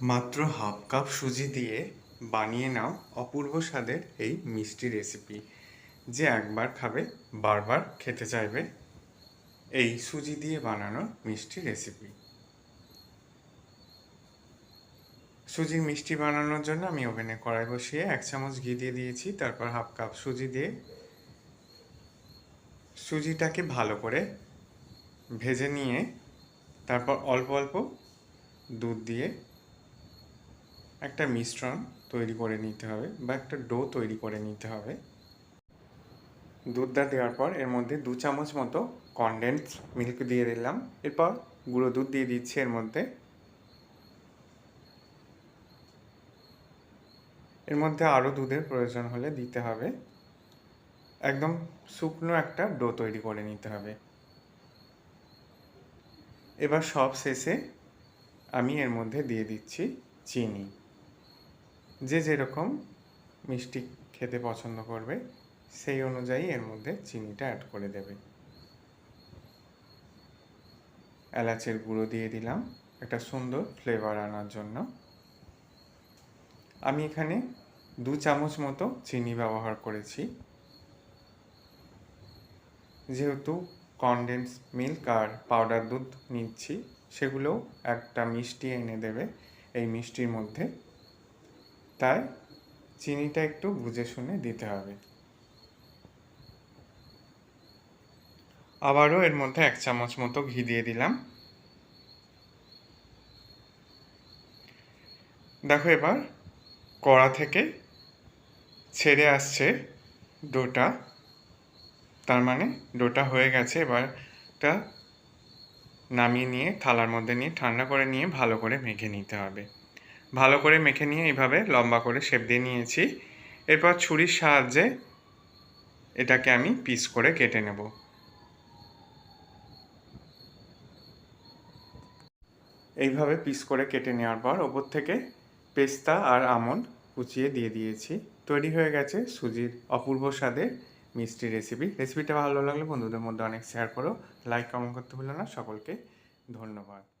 মাত্র half cup সুজি দিয়ে বানিয়ে নাও অপূর্ব স্বাদের এই মিষ্টি রেসিপি। যে একবার খাবে, বারবার খেতে চাইবে এই সুজি দিয়ে বানানো মিষ্টি রেসিপি। সুজির মিষ্টি বানানোর জন্য আমি ওভেনে কড়াই বসিয়ে এক চামচ ঘি দিয়ে দিয়েছি, তারপর হাফ কাপ সুজি দিয়ে সুজিটাকে ভালো করে ভেজে নিয়ে তারপর অল্প অল্প দুধ দিয়ে একটা মিশ্রণ তৈরি করে নিতে হবে বা একটা ডো তৈরি করে নিতে হবে। দুধটা দেওয়ার পর এর মধ্যে দু চামচ মতো কনডেন্স মিল্ক দিয়ে দিলাম। এরপর গুঁড়ো দুধ দিয়ে দিচ্ছি এর মধ্যে। এর মধ্যে আরও দুধের প্রয়োজন হলে দিতে হবে। একদম শুকনো একটা ডো তৈরি করে নিতে হবে। এবার সব শেষে আমি এর মধ্যে দিয়ে দিচ্ছি চিনি। যে যেরকম মিষ্টি খেতে পছন্দ করবে, সেই অনুযায়ী এর মধ্যে চিনিটা অ্যাড করে দেবে। এলাচের গুঁড়ো দিয়ে দিলাম, একটা সুন্দর ফ্লেভার আনার জন্য। আমি এখানে দু চামচ মতো চিনি ব্যবহার করেছি। যেহেতু কনডেন্স মিল্ক আর পাউডার দুধ নিচ্ছি সেগুলো একটা মিষ্টি এনে দেবে, এই মিষ্টির মধ্যে তাই চিনিটা একটু বুঝে শুনে দিতে হবে। আবারও এর মধ্যে এক চামচ মতো ঘি দিয়ে দিলাম। দেখো এবার কড়া থেকে ছেড়ে আসছে ডোটা। তার মানে ডোটা হয়ে গেছে, এবার নামিয়ে নিয়ে থালার মধ্যে নিয়ে ঠান্ডা করে নিয়ে ভালো করে মেখে নিতে হবে। ভালো করে মেখে নিয়ে এইভাবে লম্বা করে শেপ দিয়ে নিয়েছি। এরপর ছুরির সাহায্যে এটাকে আমি পিস করে কেটে নেব। এইভাবে পিস করে কেটে নেওয়ার পর ওপর থেকে পেস্তা আর আমন্ড কুচিয়ে দিয়ে দিয়েছি। তৈরি হয়ে গেছে সুজির অপূর্ব স্বাদের মিষ্টি রেসিপি রেসিপিটা ভালো লাগলে বন্ধুদের মধ্যে অনেক শেয়ার করো। লাইক কমেন্ট করতে ভুলো না। সকলকে ধন্যবাদ।